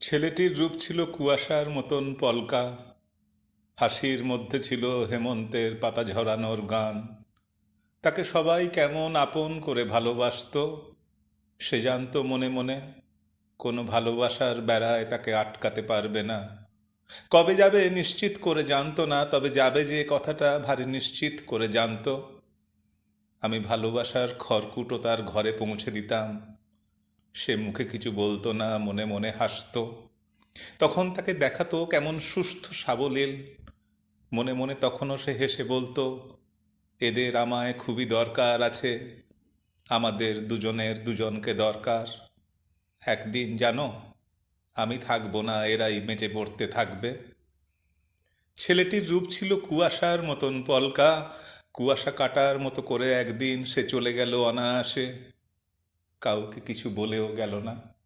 ছেলেটির রূপ ছিল কুয়াশার মতন পলকা, হাসির মধ্যে ছিল হেমন্তের পাতা ঝরানোর গান। তাকে সবাই কেমন আপন করে ভালোবাসতো, সে জানত মনে মনে কোনো ভালোবাসার বেড়ায় তাকে আটকাতে পারবে না। কবে যাবে নিশ্চিত করে জানতো না, তবে যাবে যে কথাটা ভারী নিশ্চিত করে জানতো। আমি ভালোবাসার খড়কুটো তার ঘরে পৌঁছে দিতাম। সে মুখে কিছু বলতো না, মনে মনে হাসতো। তখন তাকে দেখাতো কেমন সুস্থ সাবলীল। মনে মনে তখনও সে হেসে বলতো, এদের আমায় খুবই দরকার আছে। আমাদের দুজনের দুজনকে দরকার। একদিন জানো, আমি থাকব না, এরাই মেচে পড়তে থাকবে। ছেলেটির রূপ ছিল কুয়াশার মতন পলকা। কুয়াশা কাটার মতো করে একদিন সে চলে গেল অনায়াসে। কাউকে কিছু বলেও গেল না।